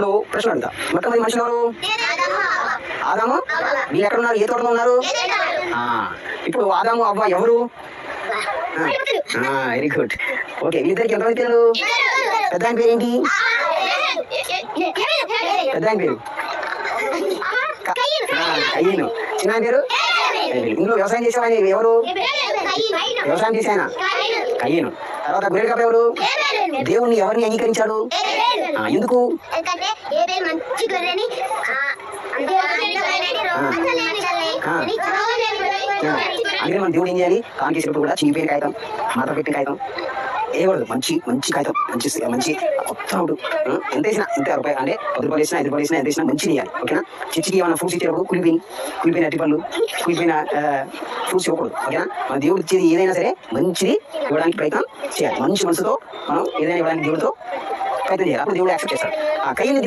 ఇప్పుడు ప్రశ్న అడుగుతా మొట్టమొదటి మనుషులు ఎవరు ఆదాము. వీళ్ళు ఎక్కడ ఉన్నారు ఏ తోటలో ఉన్నారు? ఇప్పుడు ఆదాము అవ్వ ఎవరు? వెరీ గుడ్ ఓకే వీళ్ళిద్దరికి ఎంతమంది పిల్లలు పెద్ద ఆయన పేరు ఏంటి పెద్ద ఆయన పేరు? ఆ, కయ్యను. చిన్న పేరు? ఇందులో వ్యవసాయం చేసే ఆయన ఎవరు వ్యవసాయం చేసే ఆయన కయ్యను తర్వాత గొర్రెల ఎవరు? దేవుణ్ణి ఎవరిని అంగీకరించాడు? ఎందుకు. అందుకని మన దేవుడు ఏం చేయాలి? కాన్ చేసినప్పుడు కూడా చినిపోయిన కాగితం మాత్రం పెట్టిన కాగితం. వేయకూడదు మంచి మంచి కాగితం మంచి మంచి కొత్త రోడ్డు ఎంత వేసినా ఎంత రూపాయి అంటే పది రూపాయలు వేసినా ఐదు రూపాయలు వేసినా ఎంత వేసినా మంచి వేయాలి ఓకేనా? చర్చికి ఏమైనా ఫ్రూట్స్ ఇచ్చేటప్పుడు కులిపోయి కులిపోయిన అరటిపళ్ళు కులిపోయిన ఫ్రూట్స్ ఇవ్వకూడదు ఓకేనా మన దేవుడు ఇచ్చేది ఏదైనా సరే మంచిది ఇవ్వడానికి ప్రయత్నం చేయాలి. మంచి మనసుతో మనం ఏదైనా ఇవ్వడానికి దేవుడితో ప్రయత్నం చేయాలి. అప్పుడు దేవుడు యాక్సెప్ట్ చేస్తాడు. ఆ కయ్యని